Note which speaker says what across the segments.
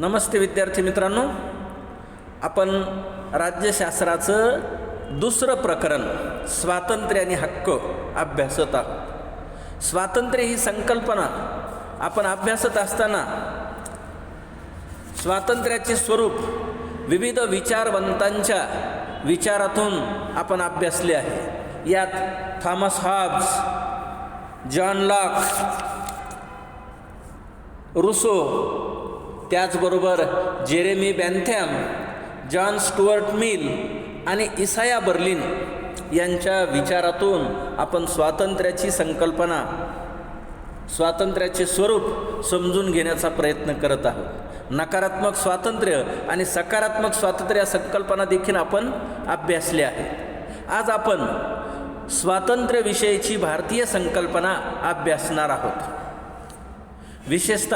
Speaker 1: नमस्ते विद्यार्थी मित्रांनो. आपण राज्यशास्त्राचं दुसरं प्रकरण स्वातंत्र्य आणि हक्क अभ्यासत आहोत. स्वातंत्र्य ही संकल्पना. आपण अभ्यासत असताना स्वातंत्र्याचे स्वरूप विविध विचारवंतांच्या विचारातून आपण अभ्यासले आहे. यात Thomas Hobbes John Locke Rousseau त्याचबरोबर Jeremy Bentham John Stuart Mill आणि इसाया बर्लिन यांच्या विचारातून आपण स्वातंत्र्याची संकल्पना स्वातंत्र्याचे स्वरूप समजून घेण्याचा प्रयत्न करत आहोत. नकारात्मक स्वातंत्र्य आणि सकारात्मक स्वातंत्र्य या संकल्पना देखील आपण अभ्यासल्या आहेत. आज आपण स्वातंत्र्यविषयीची भारतीय संकल्पना अभ्यासणार आहोत. विशेषत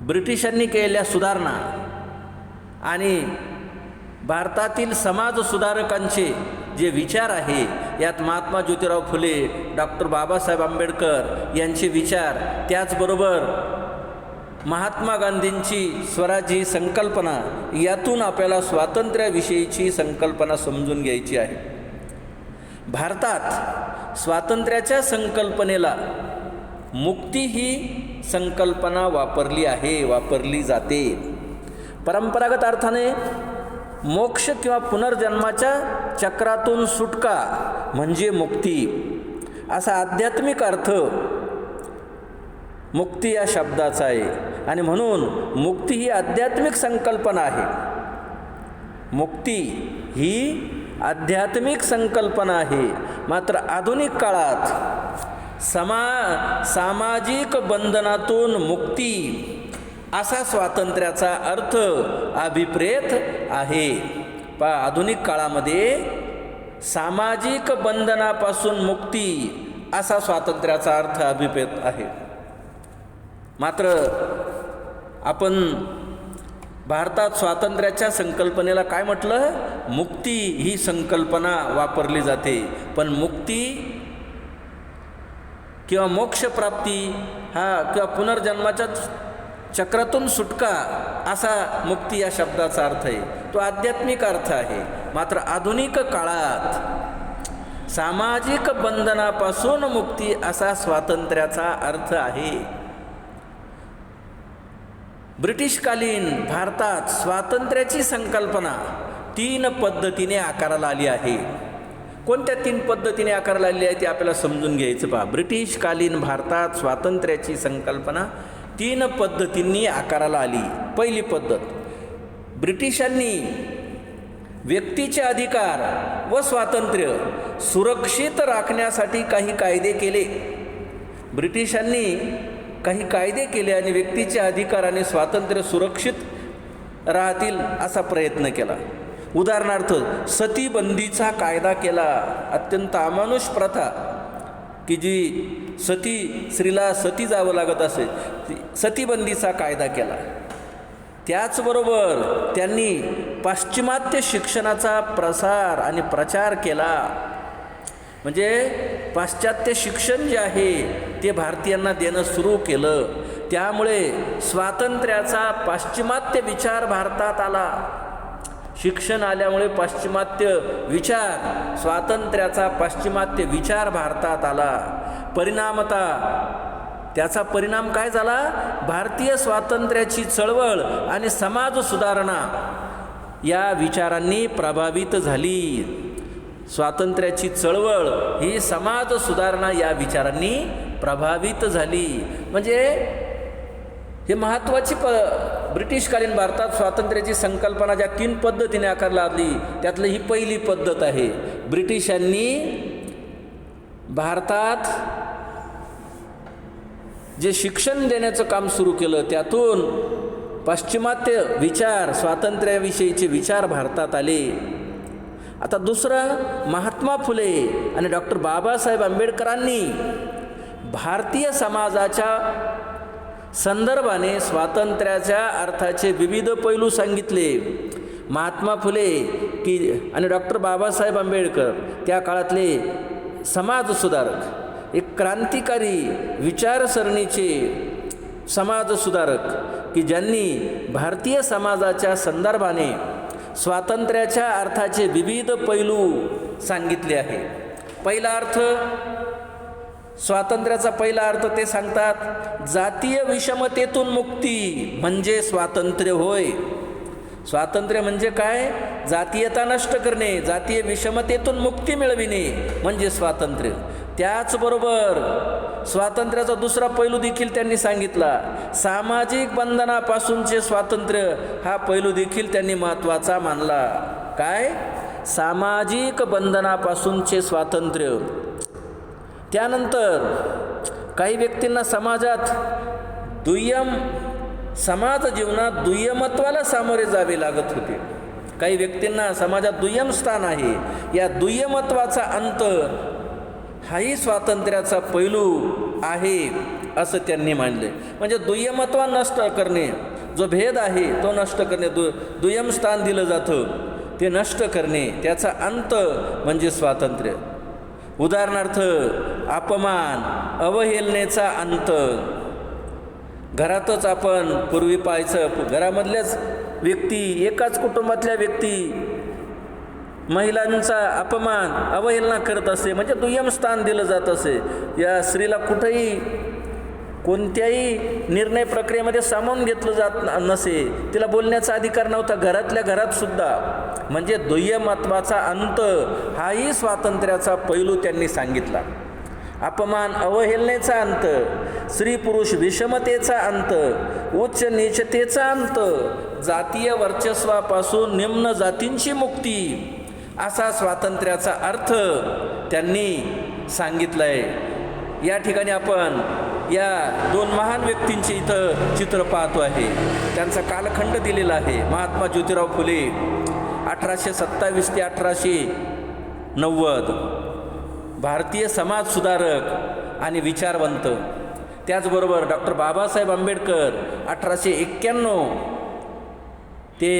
Speaker 1: ब्रिटिशांनी केलेल्या सुधारणा आणि भारतातील समाज सुधारकांचे जे विचार आहे यात महात्मा ज्योतिराव फुले डॉक्टर बाबासाहेब आंबेडकर यांचे विचार त्याचबरोबर महात्मा गांधींची स्वराज्य संकल्पना यातून आपल्याला स्वातंत्र्याविषयीची संकल्पना समजून घ्यायची आहे. भारतात स्वातंत्र्याच्या संकल्पनेला मुक्ती ही संकल्पना वापरली आहे वापरली जाते. परंपरागत अर्थाने मोक्ष किंवा पुनर्जन्माच्या चक्रातून सुटका म्हणजे मुक्ती. असा आध्यात्मिक अर्थ मुक्ती या शब्दाचा आहे. आणि म्हणून मुक्ती ही आध्यात्मिक संकल्पना आहे. मुक्ती ही आध्यात्मिक संकल्पना आहे. मात्र आधुनिक काळात समा सामाजिक बंधनातून मुक्ती असा स्वातंत्र्याचा अर्थ अभिप्रेत आहे. पा आधुनिक काळामध्ये सामाजिक बंधनापासून मुक्ती असा स्वातंत्र्याचा अर्थ अभिप्रेत आहे. मात्र आपण भारतात स्वातंत्र्याच्या संकल्पनेला काय म्हटलं? मुक्ती ही संकल्पना वापरली जाते. पण मुक्ती किंवा मोक्षप्राप्ती हा किंवा पुनर्जन्माच्या चक्रातून सुटका असा मुक्ती या शब्दाचा अर्थ आहे. तो आध्यात्मिक अर्थ आहे. मात्र आधुनिक काळात सामाजिक बंधनापासून मुक्ती असा स्वातंत्र्याचा अर्थ आहे. ब्रिटिशकालीन भारतात स्वातंत्र्याची संकल्पना तीन पद्धतीने आकाराला आली आहे. कोणत्या तीन पद्धतीने आकाराला आली आहे ते आपल्याला समजून घ्यायचं पहा. ब्रिटिशकालीन भारतात स्वातंत्र्याची संकल्पना तीन पद्धतींनी आकाराला आली. पहिली पद्धत ब्रिटिशांनी व्यक्तीचे अधिकार व स्वातंत्र्य सुरक्षित राखण्यासाठी काही कायदे केले. ब्रिटिशांनी काही कायदे केले आणि व्यक्तीचे अधिकार आणि स्वातंत्र्य सुरक्षित राहतील असा प्रयत्न केला. उदाहरणार्थ सतीबंदीचा कायदा केला अत्यंत अमानुष प्रथा की जी सती स्त्रीला सती जावं लागत असे सतीबंदीचा कायदा केला. त्याचबरोबर त्यांनी पाश्चिमात्य शिक्षणाचा प्रसार आणि प्रचार केला. म्हणजे पाश्चात्य शिक्षण जे आहे ते भारतीयांना देणं सुरू केलं. त्यामुळे स्वातंत्र्याचा पाश्चिमात्य विचार भारतात आला. शिक्षण आल्यामुळे पाश्चिमात्य विचार स्वातंत्र्याचा पाश्चिमात्य विचार भारतात आला. परिणामता त्याचा परिणाम काय झाला? भारतीय स्वातंत्र्याची चळवळ आणि समाज सुधारणा या विचारांनी प्रभावित झाली. स्वातंत्र्याची चळवळ ही समाज सुधारणा या विचारांनी प्रभावित झाली. म्हणजे हे महत्त्वाची प ब्रिटिशकालीन भारतात स्वातंत्र्याची संकल्पना ज्या तीन पद्धतीने आकारला आली त्यातलं ही पहिली पद्धत आहे. ब्रिटिशांनी भारतात जे शिक्षण देण्याचं काम सुरू केलं त्यातून पाश्चिमात्य विचार स्वातंत्र्याविषयीचे विचार भारतात आले. आता दुसरं महात्मा फुले आणि डॉक्टर बाबासाहेब आंबेडकरांनी भारतीय समाजाच्या संदर्भाने स्वातंत्र्याच्या अर्थाचे विविध पैलू सांगितले. महात्मा फुले की आणि डॉक्टर बाबासाहेब आंबेडकर त्या काळातले समाजसुधारक एक क्रांतिकारी विचारसरणीचे समाजसुधारक की ज्यांनी भारतीय समाजाच्या संदर्भाने स्वातंत्र्याच्या अर्थाचे विविध पैलू सांगितले आहे. पहिला अर्थ स्वातंत्र्याचा पहिला अर्थ ते सांगतात जातीय विषमतेतून मुक्ती म्हणजे स्वातंत्र्य होय. स्वातंत्र्य म्हणजे काय? जातीयता नष्ट करणे जातीय विषमतेतून मुक्ती मिळविणे म्हणजे स्वातंत्र्य. त्याचबरोबर स्वातंत्र्याचा दुसरा पैलू देखील त्यांनी सांगितला सामाजिक बंधनापासूनचे स्वातंत्र्य हा पैलू देखील त्यांनी महत्त्वाचा मानला. काय? सामाजिक बंधनापासूनचे स्वातंत्र्य. त्यानंतर काही व्यक्तींना समाजात दुय्यम समाज जीवनात दुय्यमत्वाला सामोरे जावे लागत होते. काही व्यक्तींना समाजात दुय्यम स्थान आहे. या दुय्यमत्वाचा अंत हाही स्वातंत्र्याचा पैलू आहे असं त्यांनी मांडले म्हणजे दुय्यमत्व नष्ट करणे जो भेद आहे तो नष्ट करणे दु दुय्यम स्थान दिलं जातं ते नष्ट करणे त्याचा अंत म्हणजे स्वातंत्र्य. उदाहरणार्थ अपमान अवहेलनेचा अंत. घरातच आपण पूर्वी पाहायचं घरामधल्याच व्यक्ती एकाच कुटुंबातल्या व्यक्ती महिलांचा अपमान अवहेलना करत असे म्हणजे दुय्यम स्थान दिलं जात असे. या स्त्रीला कुठंही कोणत्याही निर्णय प्रक्रियेमध्ये सामावून घेतलं जात नसे. तिला बोलण्याचा अधिकार नव्हता घरातल्या घरात सुद्धा. म्हणजे दुय्यमत्वाचा अंत हाही स्वातंत्र्याचा पैलू त्यांनी सांगितला. अपमान अवहेलनेचा अंत स्त्री पुरुष विषमतेचा अंत उच्च नीचतेचा अंत जातीय वर्चस्वापासून निम्न जातींची मुक्ती असा स्वातंत्र्याचा अर्थ त्यांनी सांगितला आहे या ठिकाणी आपण या दोन महान व्यक्तींचे इथं चित्र पाहतो आहे. त्यांचा कालखंड दिलेला आहे महात्मा ज्योतिराव फुले. अठराशे सत्तावीस ते अठराशे नव्वद. भारतीय समाजसुधारक आणि विचारवंत. त्याचबरोबर डॉक्टर बाबासाहेब आंबेडकर अठराशे एक्क्याण्णव ते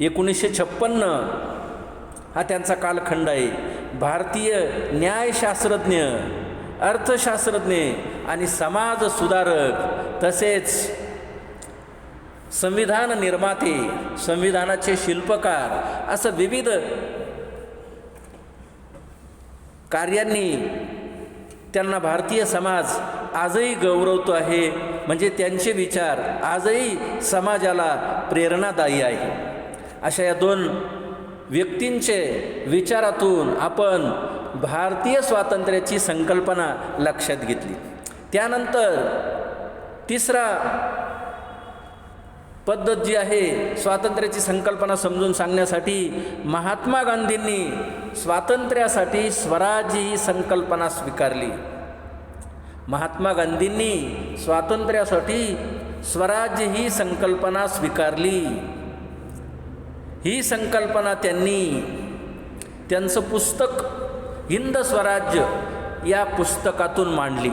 Speaker 1: एकोणीसशे छप्पन्न हा त्यांचा कालखंड आहे. भारतीय न्यायशास्त्रज्ञ अर्थशास्त्रज्ञ आणि समाज सुधारक तसेच संविधान निर्माते संविधानाचे शिल्पकार असं विविध कार्यांनी त्यांना भारतीय समाज आजही गौरवतो आहे. म्हणजे त्यांचे विचार आजही समाजाला प्रेरणादायी आहे. अशा या दोन व्यक्तींचे विचारातून आपण भारतीय स्वातंत्र्याची संकल्पना लक्षात घेतली. त्यानंतर तिसरा पद्धत जी आहे स्वातंत्र्याची संकल्पना समजून सांगण्यासाठी महात्मा गांधींनी स्वातंत्र्यासाठी स्वराज्य ही संकल्पना स्वीकारली. महात्मा गांधींनी स्वातंत्र्यासाठी स्वराज्य ही संकल्पना स्वीकारली. ही संकल्पना त्यांनी त्यांचं पुस्तक हिंद स्वराज्य या पुस्तकातून मांडली.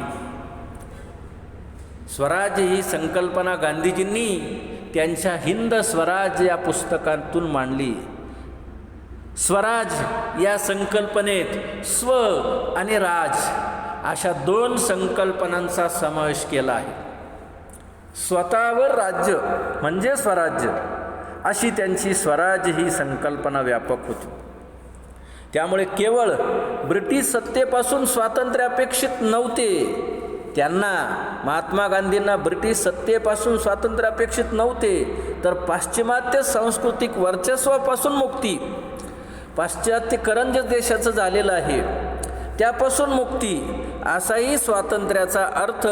Speaker 1: स्वराज्य ही संकल्पना गांधीजींनी त्यांच्या हिंद स्वराज या पुस्तकातून मांडली. स्वराज या संकल्पनेत स्व आणि राज अशा दोन संकल्पनांचा समावेश केला आहे. स्वतःवर राज्य म्हणजे स्वराज्य अशी त्यांची स्वराज ही संकल्पना व्यापक होती. त्यामुळे केवळ ब्रिटिश सत्तेपासून स्वातंत्र्य अपेक्षित नव्हते त्यांना महात्मा गांधींना ब्रिटिश सत्तेपासून स्वातंत्र्य अपेक्षित नव्हते तर पाश्चिमात्य सांस्कृतिक वर्चस्वापासून मुक्ती. पाश्चात्यकरण जे देशाचं झालेलं आहे त्यापासून मुक्ती असाही स्वातंत्र्याचा अर्थ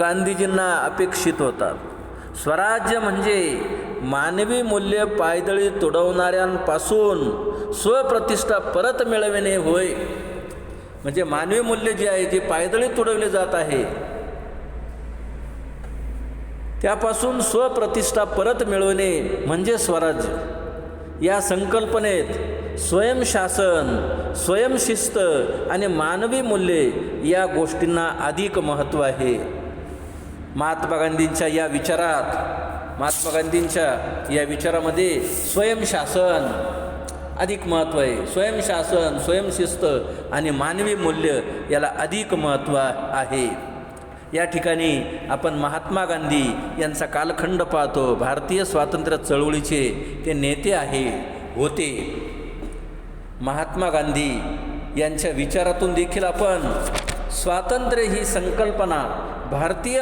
Speaker 1: गांधीजींना अपेक्षित होता. स्वराज्य म्हणजे मानवी मूल्य पायदळी तुडवणाऱ्यांपासून स्वप्रतिष्ठा परत मिळविणे होय. म्हणजे मानवी मूल्य जे आहे जे पायदळी तुडवले जात आहे त्यापासून स्वप्रतिष्ठा परत मिळवणे म्हणजे स्वराज्य. या संकल्पनेत स्वयंशासन स्वयंशिस्त आणि मानवी मूल्ये या गोष्टींना अधिक महत्त्व आहे. महात्मा गांधींच्या या विचारात महात्मा गांधींच्या या विचारामध्ये स्वयंशासन अधिक महत्त्व आहे. स्वयंशासन स्वयंशिस्त आणि मानवी मूल्य याला अधिक महत्त्व आहे. या ठिकाणी आपण महात्मा गांधी यांचा कालखंड पाहतो. भारतीय स्वातंत्र्य चळवळीचे ते नेते आहे होते. महात्मा गांधी यांच्या विचारातून देखील आपण स्वातंत्र्य ही संकल्पना भारतीय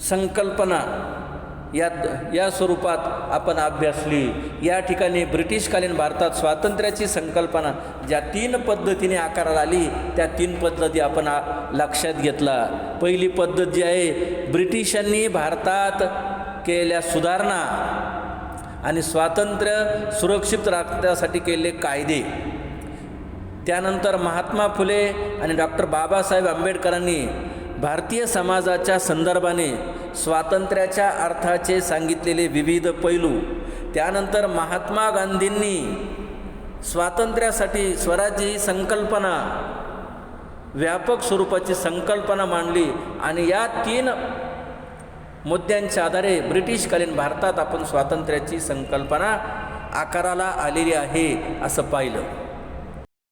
Speaker 1: संकल्पना या या स्वरूपात आपण अभ्यासली. या ठिकाणी ब्रिटिशकालीन भारतात स्वातंत्र्याची संकल्पना ज्या तीन पद्धतीने आकाराला आली त्या तीन पद्धती आपण लक्षात घेतला. पहिली पद्धत जी आहे ब्रिटिशांनी भारतात केलेल्या सुधारणा आणि स्वातंत्र्य सुरक्षित राखण्यासाठी केलेले कायदे. त्यानंतर महात्मा फुले आणि डॉक्टर बाबासाहेब आंबेडकरांनी भारतीय समाजाच्या संदर्भाने स्वातंत्र्याच्या अर्थाचे सांगितलेले विविध पैलू. त्यानंतर महात्मा गांधींनी स्वातंत्र्यासाठी स्वराज्य ही संकल्पना व्यापक स्वरूपाची संकल्पना मांडली आणि या तीन मुद्द्यांच्या आधारे ब्रिटिशकालीन भारतात आपण स्वातंत्र्याची संकल्पना आकाराला आलेली आहे असं पाहिलं.